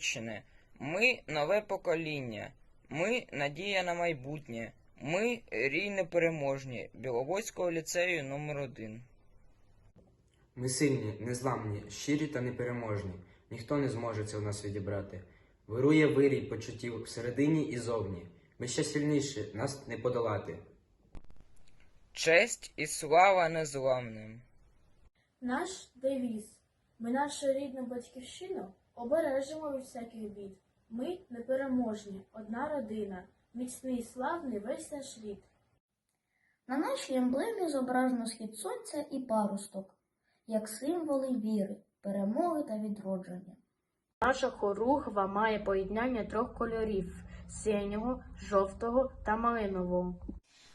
Галичини. Ми нове покоління. Ми надія на майбутнє. Ми рій непереможні Біловодського ліцею номер 1 Ми сильні, незламні, щирі та непереможні. Ніхто не зможе це у нас відібрати. Вирує вирій почуттів всередині і зовні. Ми ще сильніші, нас не подолати. Честь і слава незламним. Наш девіз. Ми нашу рідну батьківщину обережемо від всяких бід. Ми непереможні, одна родина, міцний, і славний весь наш рід. На нашій емблемі зображено схід сонця і парусток, як символи віри, перемоги та відродження. Наша хоругва має поєднання трьох кольорів синього, жовтого та малинового.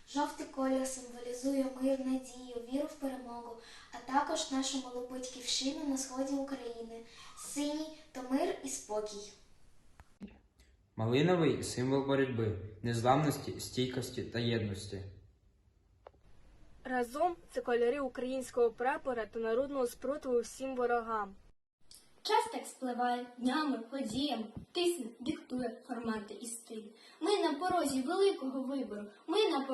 Жовтий колір символізує мир, надію, віру в перемогу, а також нашу малу батьківщину на сході України. Синій то мир і спокій. Малиновий символ боротьби, незламності, стійкості та єдності. Разом це кольори українського прапора та народного спротиву всім ворогам. Час так спливає днями, подіями, тисне, диктує формати і стиль. Ми на порозі великого вибору,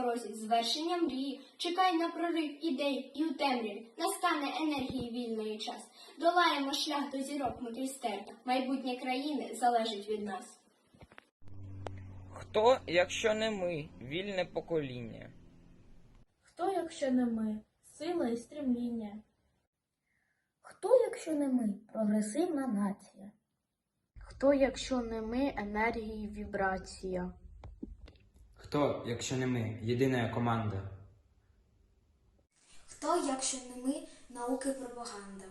порозі звершення мрії. Чекай на прорив ідей і у темряві настане енергії вільної час. Долаємо шлях до зірок мудрі стерта. Майбутнє країни залежить від нас. Хто, якщо не ми, вільне покоління? Хто, якщо не ми, сила і стремління? Хто, якщо не ми, прогресивна нація? Хто, якщо не ми, енергії і вібрація? Хто, якщо не ми, єдина команда? Хто, якщо не ми, науки пропаганда?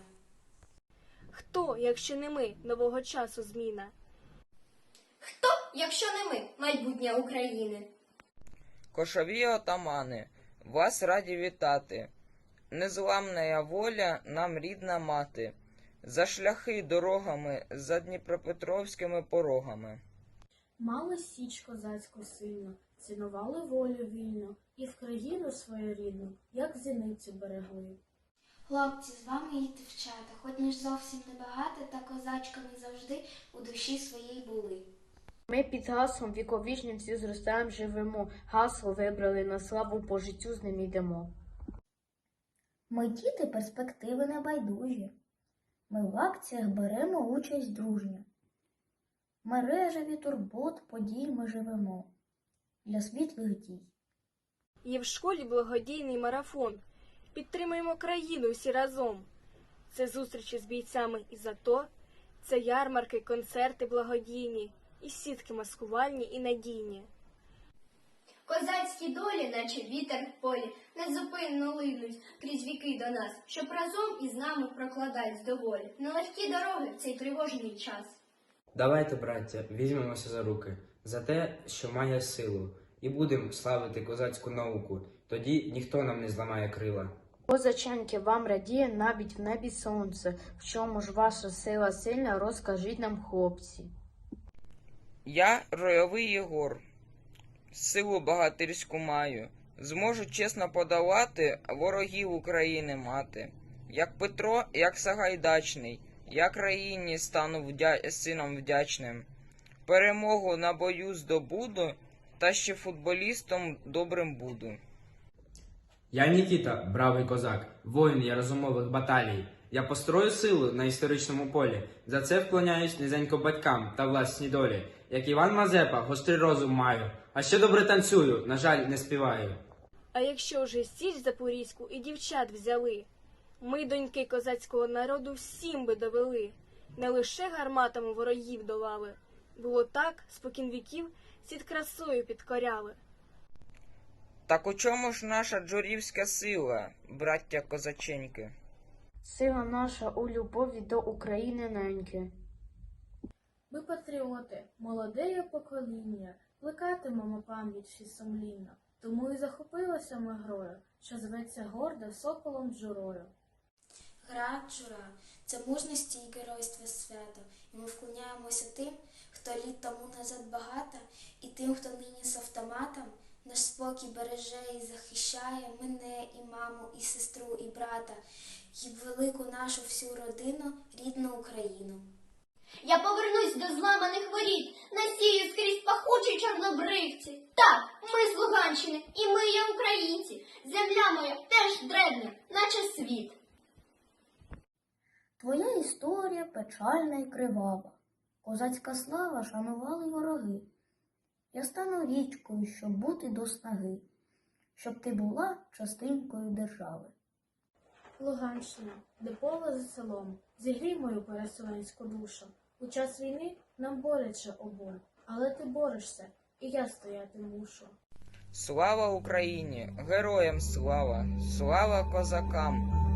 Хто, якщо не ми, нового часу зміна? Хто, якщо не ми, майбутнє України? Кошові отамани, вас раді вітати. Незламна воля нам рідна мати. За шляхи дорогами, за дніпропетровськими порогами. Мали січ козацьку сильну, цінували волю вільну і в країну свою рідну, як зіницю берегли. Хлопці, з вами і дівчата, хоч не ж зовсім небагато, та козачками завжди у душі своїй були. Ми під гаслом віковічним всі зростаємо, живемо. Гасло вибрали на славу по життю з ним йдемо. Ми діти перспективи небайдужі. Ми в акціях беремо участь дружньо. Мережеві турбот подій ми живемо для світлих дій. Є в школі благодійний марафон. Підтримуємо країну всі разом. Це зустрічі з бійцями із АТО, це ярмарки, концерти благодійні, і сітки маскувальні і надійні. Козацькі долі, наче вітер в полі, незупинно линуть крізь віки до нас, щоб разом із нами прокладать доволі нелегкі дороги в цей тривожний час. Давайте, браття, візьмемося за руки, за те, що має силу, і будемо славити козацьку науку. Тоді ніхто нам не зламає крила. Козаченьки, вам радіє навіть в небі сонце. В чому ж ваша сила сильна, розкажіть нам, хлопці. Я ройовий Єгор. Силу багатирську маю. Зможу чесно подолати ворогів України мати. Як Петро, як Сагайдачний, я країні стану вдя... сином вдячним. Перемогу на бою здобуду, та ще футболістом добрим буду. Я Нікіта, бравий козак, воїн я розумових баталій. Я построю силу на історичному полі. За це вклоняюсь низенько батькам та власній долі. Як Іван Мазепа, гострий розум маю, а ще добре танцюю, на жаль, не співаю. А якщо вже січ запорізьку і дівчат взяли, ми, доньки козацького народу, всім би довели, не лише гарматами ворогів долали. Було так, спокін віків, світ красою підкоряли. Так у чому ж наша джурівська сила, браття козаченьки? Сила наша у любові до України неньки. Ми патріоти, молоде покоління, плекатимемо пам'ять ще сумлінно. Тому і захопилася ми грою, що зветься гордо соколом джурою. Гра джура це мужності і геройство свято, і ми вклоняємося тим, хто літ тому назад багато, і тим, хто нині з автоматом наш спокій береже і захищає мене, і маму, і сестру, і брата, і велику нашу всю родину, рідну Україну. Я повернусь до зламаних воріт, насію скрізь пахучі чорнобривці. Так, ми з Луганщини, і ми є українці. Земля моя теж древня, наче світ. Твоя історія печальна і кривава. Козацька слава шанували вороги. Я стану річкою, щоб бути до снаги, щоб ти була частинкою держави. Луганщина, де поле за селом, зігрій мою переселенську душу. У час війни нам боляче обом, але ти борешся, і я стояти мушу. Слава Україні! Героям слава! Слава козакам!